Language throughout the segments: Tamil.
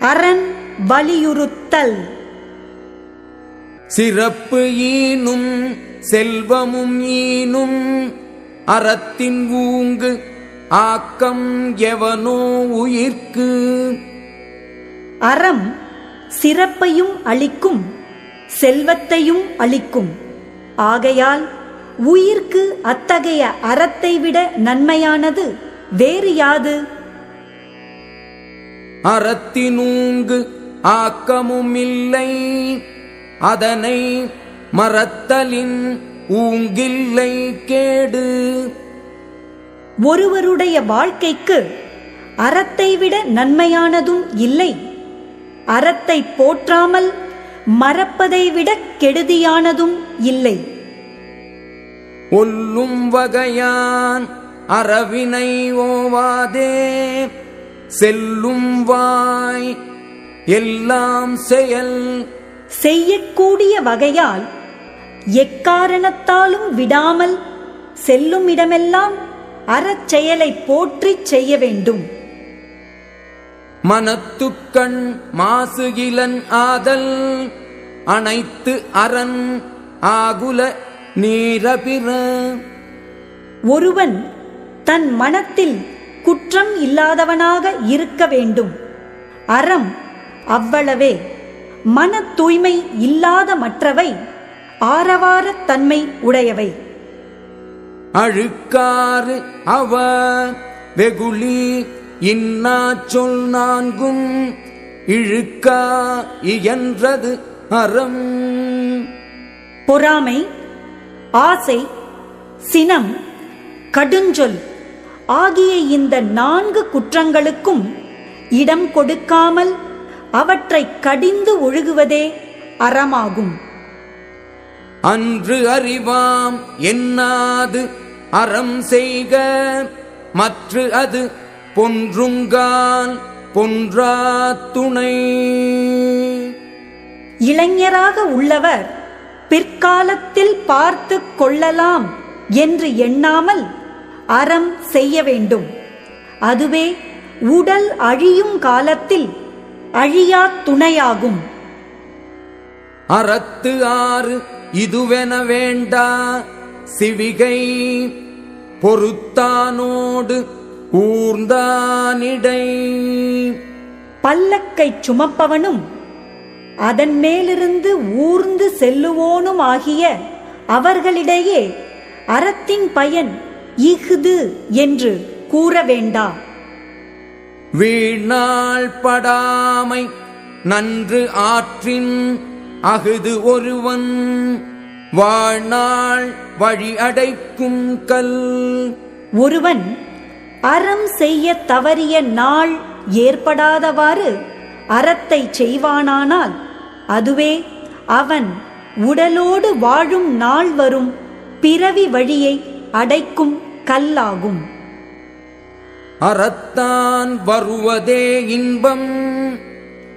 அரண் வலியுறுத்தல். சிறப்பு ஈனும் செல்வமும் ஈனும் அறத்தின் ஊங்கு ஆக்கம் எவனோ உயிர்க்கு. அறம் சிறப்பையும் அளிக்கும் செல்வத்தையும் அளிக்கும். ஆகையால் உயிர்க்கு அத்தகைய அறத்தை விட நன்மையானது வேறு யாது? அறத்தினூங்கு ஆக்கமும் இல்லை அதனை மறத்தலின் ஊங்கில்லை கேடு. ஒருவருடைய வாழ்க்கைக்கு அறத்தை விட நன்மையானதும் இல்லை. அறத்தை போற்றாமல் மறப்பதை விட கெடுதியானதும் இல்லை. ஒல்லும் வகையான் அறவினை ஓவாதே. செல்லும் வாய் எல்லாம் செயல். செய்யக்கூடிய வகையால் எக்காரணத்தாலும் விடாமல் செல்லும் இடமெல்லாம் அறச்செயலை போற்றிச் செய்ய வேண்டும். மனத்துக்கண் மாசுகிலன் ஆதல் அனைத்து அரண் ஆகுல நீரபிற. ஒருவன் தன் மனத்தில் குற்றம் இல்லாதவனாக இருக்க வேண்டும். அறம் அவ்வளவே. மன தூய்மை இல்லாத மற்றவை ஆரவாரத் தன்மை உடையவை. அழுக்காறு அவ வெகுளி இன்னா சொல் நான்கும் இழுக்கா இயன்றது அறம். பொறாமை ஆசை சினம் கடுஞ்சொல் ஆகிய இந்த நான்கு குற்றங்களுக்கும் இடம் கொடுக்காமல் அவற்றை கடிந்து ஒழுகுவதே அறமாகும். அன்று அறிவாம் என்னாது அறம் செய்க மற்று அது பொன்றுங்கால் பொன்றா துணை. இளைஞராக உள்ளவர் பிற்காலத்தில் பார்த்து கொள்ளலாம் என்று எண்ணாமல் அறம் செய்ய வேண்டும். அதுவே உடல் அழியும் காலத்தில் அழியா துணையாகும். அறத்து ஆறு இதுவென வேண்டா. சிவிகை பொறுத்தானோடு ஊர்ந்தானிடை. பல்லக்கைச் சுமப்பவனும் அதன் மேலிருந்து ஊர்ந்து செல்லுவோனும் ஆகிய அவர்களிடையே அறத்தின் பயன் இஃது என்று கூற வேண்டா வீணாள் படாமை நன்று ஆற்றின் அகுது ஒருவன். வாழ்நாள் வழி அடைக்கும் கல். ஒருவன் அறம் செய்ய தவறிய நாள் ஏற்படாதவாறு அறத்தை செய்வானானால் அதுவே அவன் உடலோடு வாழும் நாள் வரும் பிறவி வழியை அடைக்கும் கல்லாகும். அறத்தான் வருவதே இன்பம்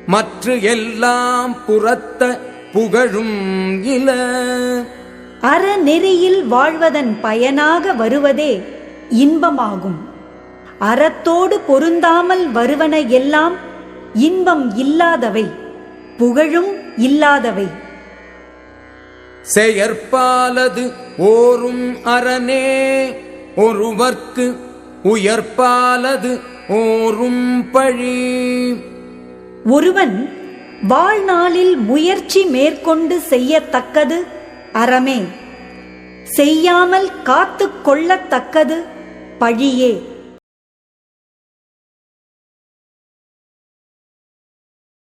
மற்ற எல்லாம் புறத்த புகழும் இல. அறநெறியில் வாழ்வதன் பயனாக வருவதே இன்பமாகும். அறத்தோடு பொருந்தாமல் வருவன எல்லாம் இன்பம் இல்லாதவை புகழும் இல்லாதவை. செயற்பாலது ஓரும் அரணே ஒருவர்க்கு உயர்பாலது ஓரும் பழி. ஒருவன் வாழ்நாளில் முயற்சி மேற்கொண்டு செய்யத்தக்கது அறமே. செய்யாமல் காத்து கொள்ளத்தக்கது பழியே.